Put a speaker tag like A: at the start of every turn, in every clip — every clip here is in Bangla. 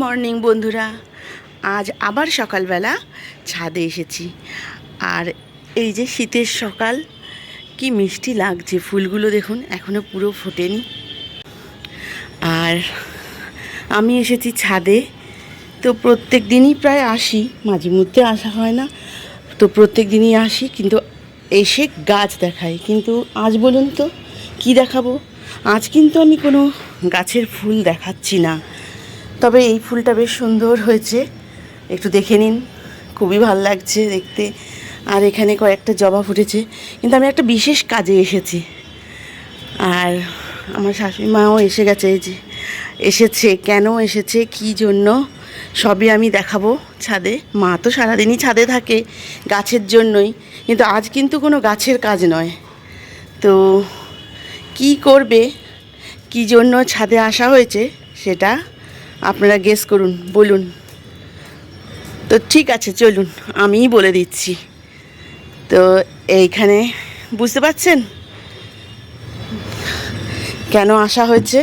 A: মর্নিং, বন্ধুরা। আজ আবার সকালবেলা ছাদে এসেছি। আর এই যে শীতের সকাল, কি মিষ্টি লাগছে ফুলগুলো দেখুন এখনও পুরো ফোটেনি। আর আমি এসেছি ছাদে, তো প্রত্যেক দিনই প্রায় আসি, মাঝে মধ্যে আসা হয় না। তো প্রত্যেক দিনই আসি, কিন্তু এসে গাছ দেখাই। কিন্তু আজ বলুন তো, কি দেখাবো? আজ কিন্তু আমি কোনো গাছের ফুল দেখাচ্ছি না। তবে এই ফুলটা বেশ সুন্দর হয়েছে। একটু দেখে নিন, খুবই ভালো লাগছে দেখতে। আর এখানে কয়েকটা জবা ফুটেছে, কিন্তু আমি একটা বিশেষ কাজে এসেছি। আর আমার শাশুড়ি মাও এসে গেছে, এই যে এসেছে, কেন এসেছে, কি জন্য, সবই আমি দেখাবো ছাদে। মা তো সারাদিনই ছাদে থাকে গাছের জন্যই, কিন্তু আজ কিন্তু কোনো গাছের কাজ নয়। তো কি করবে, কি জন্য ছাদে আসা হয়েছে, সেটা আপনারা গেস করুন, বলুন। তো ঠিক আছে, চলুন, আমিই বলে দিচ্ছি। তো এইখানে, বুঝতে পারছেন? কেন আসা হয়েছে?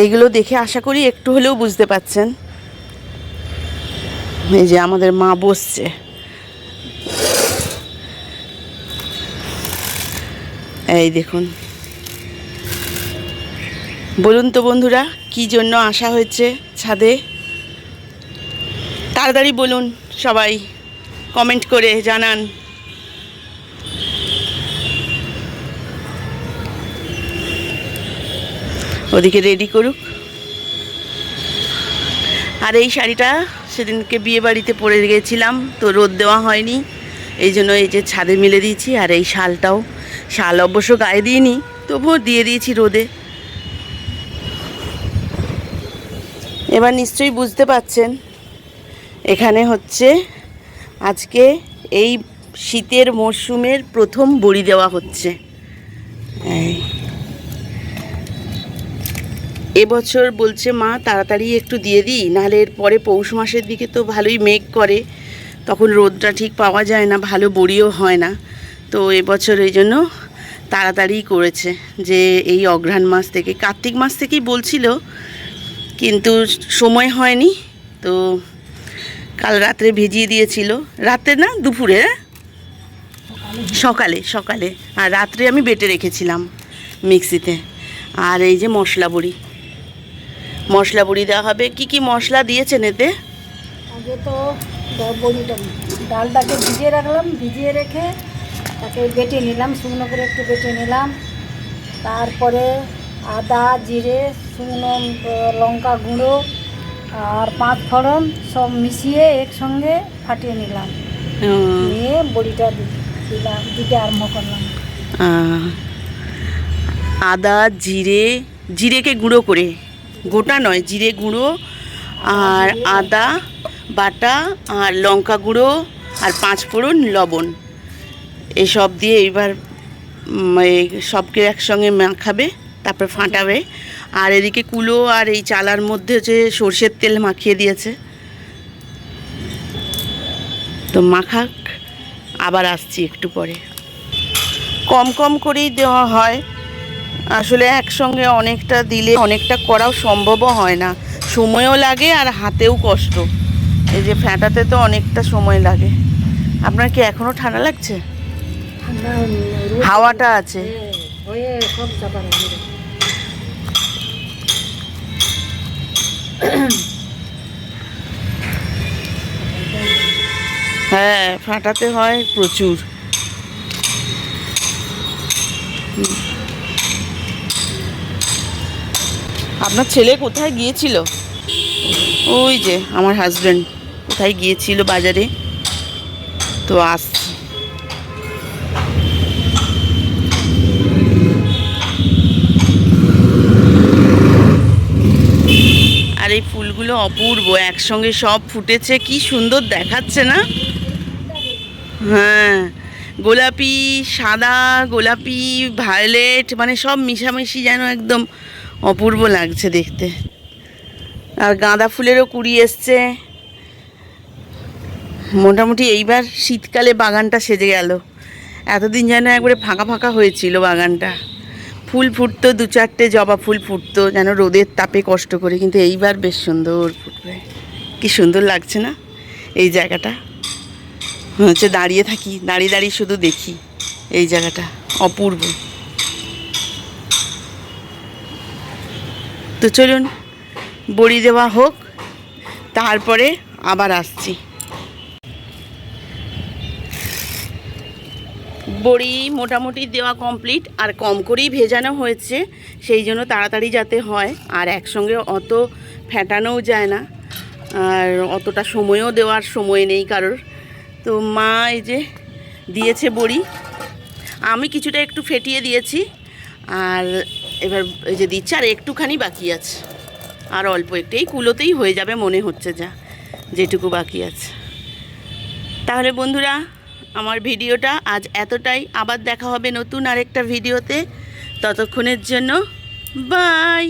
A: এইগুলো দেখে আশা করি একটু হলেও বুঝতে পাচ্ছেন এই যে আমাদের মা বসছে। এই দেখুন। বলুন তো বন্ধুরা, কি জন্য আসা হয়েছে ছাদে? তাড়াতাড়ি বলুন সবাই কমেন্ট করে জানান। ওদিকে রেডি করুক। আর এই শাড়িটা সেদিনকে বিয়ে বাড়িতে পরে গেছিলাম, তো রোদ দেওয়া হয়নি, এই জন্য এই যে ছাদে মিলে দিয়েছি, আর এই শালটাও, শাল অবশ্য গায়ে দিইনি, তবুও দিয়ে দিয়েছি রোদে। এবার নিশ্চয়ই বুঝতে পাচ্ছেন, এখানে হচ্ছে আজকে এই শীতের মরশুমের প্রথম বড়ি দেওয়া হচ্ছে। এবছর বলছে, মা, তাড়াতাড়ি একটু দিয়ে দিই, নাহলে এর পরে পৌষ মাসের দিকে তো ভালোই মেঘ করে, তখন রোদটা ঠিক পাওয়া যায় না, ভালো বড়িও হয় না। তো এবছর এই জন্য তাড়াতাড়ি করেছে, যে এই অঘ্রাণ মাস থেকে, কার্তিক মাস থেকেই বলছিল কিন্তু সময় হয়নি, তো কাল রাত্রে ভিজিয়ে দিয়েছিল। রাতে না, দুপুরে? সকালে সকালে। আর রাত্রে আমি বেটে রেখেছিলাম মিক্সিতে। আর এই যে মশলা বড়ি। মশলা বড়ি দেওয়া হবে। কি কি মশলা দিয়েছেন এতে?
B: আগে তো ডালটাকে ভিজিয়ে রাখলাম, ভিজিয়ে রেখে তাকে বেটে নিলাম, শুকনো করে একটু বেটে নিলাম। তারপরে আদা জিরে শুকনো লঙ্কা গুঁড়ো আর পাঁচ ফোড়ন সব মিশিয়ে একসঙ্গে ফাটিয়ে নিলাম। নিয়ে বড়িটা দিলাম দিতে আরম্ভ করলাম।
A: আদা জিরে জিরেকে গুঁড়ো করে গোটা নয় জিরে গুঁড়ো আর আদা বাটা আর লঙ্কা গুঁড়ো আর পাঁচ ফোড়ন লবণ। এসব দিয়ে এবার উম, এই সবকে একসঙ্গে মাখাবে। তারপর ফাটাবে। আর এদিকে কুলো আর এই চালার মধ্যে হচ্ছে সর্ষের তেল মাখিয়ে দিয়েছে। তো মাখাক আবার আসছি একটু পরে। কম কম করেই দেওয়া হয়। আসলে একসঙ্গে অনেকটা দিলে অনেকটা করাও সম্ভবও হয় না। সময়ও লাগে আর হাতেও কষ্ট। এই যে ফ্যাটাতে তো অনেকটা সময় লাগে। আপনার কি এখনও ঠান্ডা লাগছে? হাওয়াটা আছে।
B: হয়ে-
A: ফাটাতে হয় প্রচুর। আপনার ছেলে কোথায় গিয়েছিল? ওই যে আমার হাজব্যান্ড কোথায় গিয়েছিল বাজারে। তো আসছে। আর এই ফুলগুলো অপূর্ব, একসঙ্গে সব ফুটেছে, কি সুন্দর দেখাচ্ছে না? হ্যাঁ গোলাপি, সাদা, গোলাপি, ভায়োলেট মানে সব মিশামিশি যেন একদম অপূর্ব লাগছে দেখতে। আর গাঁদা ফুলেরও কুড়ি এসছে। মোটামুটি এইবার শীতকালে বাগানটা সেজে গেল। এতদিন যেন একবারে ফাঁকা ফাঁকা হয়েছিল বাগানটা। ফুল ফুটতো, দু চারটে জবা ফুল ফুটতো, যেন রোদের তাপে কষ্ট করে, কিন্তু এইবার বেশ সুন্দর ফুটবে। কি সুন্দর লাগছে না? এই জায়গাটা। হচ্ছে দাঁড়িয়ে থাকি, দাঁড়িয়ে দাঁড়িয়ে শুধু দেখি এই জায়গাটা, অপূর্ব। তো চলুন, বড়ি দেওয়া হোক, তারপরে আবার আসছি। বড়ি মোটামুটি দেওয়া কমপ্লিট আর কম করেই ভেজানো হয়েছে, সেই জন্য তাড়াতাড়ি যাতে হয়, আর একসঙ্গে অত ফেটানোও যায় না, আর অতটা সময়ও দেওয়ার সময় নেই কারোর। তো মা এই যে দিয়েছে বড়ি। আমি কিছুটা একটু ফেটিয়ে দিয়েছি, আর এবার এই যে দিচ্ছে, আর একটুখানি বাকি আছে। আর অল্প একটু, এই কুলোতেই হয়ে যাবে মনে হচ্ছে যা, যেটুকু বাকি আছে। তাহলে বন্ধুরা, আমার ভিডিওটা আজ এতটাই। আবার দেখা হবে নতুন আরেকটা ভিডিওতে। ততক্ষণের জন্য বাই